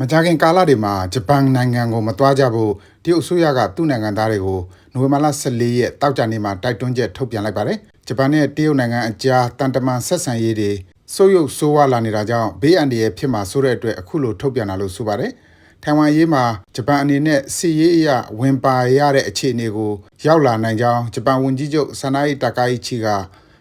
မကြာခင်ကာလတွေမှာဂျပန်နိုင်ငံကိုမသွားကြဖို့တရုတ်အစိုးရကသူ့နိုင်ငံသားတွေကိုနိုဝင်ဘာလ14ရက်တောက်ကြနေ့မှာတိုက်တွန်းချက်ထုတ်ပြန်လိုက်ပါတယ်။ဂျပန်နဲ့တရုတ်နိုင်ငံအကြားတန်တမန်ဆက်ဆံရေးတွေဆိုးရုပ်ဆိုးဝါးလာနေတာကြောင့်ဘေးအန္တရာယ်ဖြစ်မှာဆိုတဲ့အတွက်အခုလိုထုတ်ပြန်တာလို့ဆိုပါတယ်။ထိုင်ဝမ်ရေးမှာဂျပန်အနေနဲ့စီရေးအရဝင်ပါရတဲ့အခြေအနေကိုရောက်လာနိုင်ကြောင်းဂျပန်ဝန်ကြီးချုပ်ဆန်နာအီတာကာအီချီက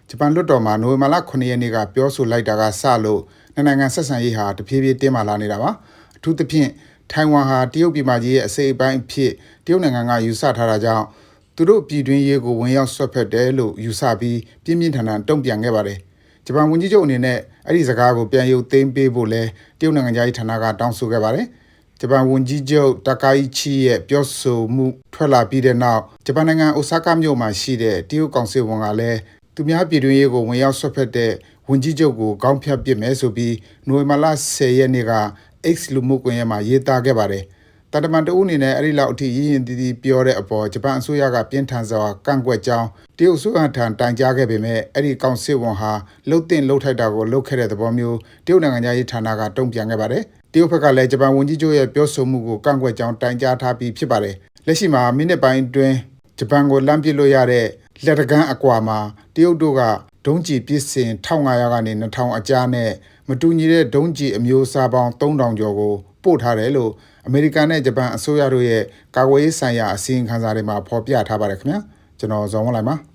ဂျပန်လွှတ်တော်မှာနိုဝင်ဘာလ9ရက်နေ့ကပြောဆိုလိုက်တာကစလို့နှစ်နိုင်ငံဆက်ဆံရေးဟာတဖြည်းဖြည်းတင်းမာလာနေတာပါ။အ ထူးသဖြင့်ထိုင်ဝမ်ဟာတရုတ်ပြည်မကြီးရဲ့အစိပ်အပိုင်းအဖြစ်တရုတ်နိုင်ငံကယူဆထားတာကြောင့်သူတို့ပြည်တွင်းရေးကိုဝင်ရောက်ဆွတ်ဖက်တယ်လို့ယူဆပြီးပြင်းပြင်းထန်ထန်တုံ့ပြန်ခဲ့ပါတယ်။ဂျပန်ဝန်ကြီးချုပ်အနေနဲ့အဲ့ဒီစကားကိုပြန်ရုပ်သိမ်းပေးဖို့လဲတရုတ်နိုင်ငံသားဌာနကတောင်းဆိုခဲ့ပါတယ်။ဂျပန်ဝန်ကြီးချုပ်တာကာအီချီရဲ့ပြောဆိုမှုထွက်လာပြီးတဲ့နောက်ဂျပန်နိုင်ငံအိုဆာကာမြို့မှာရှိတဲ့တရုတ်ကောင်စစ်ဝန်ကလည်းသူများပြည်တွင်းရေးကိုဝင်ရောက်ဆွတ်ဖက်တဲ့ဝန်ကြီးချုပ်ကိုခေါင်းဖြတ်ပစ်မယ်ဆိုပြီးနိုဝင်ဘာလ10ရက်နေ့က X လူမှုကွန်ရက်မှာရေးသားခဲ့ပါတယ်။တန်တမန်တဦးအနေနဲ့အဲ့ဒီလောက်အထိရင်းရင်တီးတီးပြောတဲ့အပေါ်ဂျပန်အစိုးရကပြင်းထန်စွာကန့်ကွက်ကြောင်းတရုတ်အစိုးရထံတိုင်ကြားခဲ့ပေမဲ့အဲ့ဒီကောင်စစ်ဝန်ဟာလှုပ်တင်လှုပ်ထိုက်တာကိုလှုပ်ခဲ့တဲ့သဘောမျိုးတရုတ်နိုင်ငံသားရေးဌာနကတုံ့ပြန်ခဲ့ပါတယ်။တရုတ်ဘက်ကလည်းဂျပန်ဝန်ကြီးချုပ်ရဲ့ပြောဆိုမှုကိုကန့်ကွက်ကြောင်းတိုင်ကြားထားပြီးဖြစ်ပါတယ်။လက်ရှိမှာမိနစ်ပိုင်းအတွင်းဂျပန်ကိုလမ်းပစ်လို့ရတဲ့လက်တကန်းအကွာမှာတရုတ်တို့ကဒုံးကျည်ပစ်စင်1500ကနေ2000အကြားနဲ့ မတူညီတဲ့ဒုံးကျည်အမျိုးအစားပေါင်း3000ကျော်ကိုပို့ထားတယ်လို့အမေရိကန်နဲ့ဂျပန်အစိုးရတို့ရဲ့ကာကွယ်ရေးဆိုင်ရာအစည်းအဝေးခန်းစာတွေမှာဖော်ပြထားပါတယ်ခင်ဗျာကျွန်တော်ဇော်ဝင်းလိုက်ပါ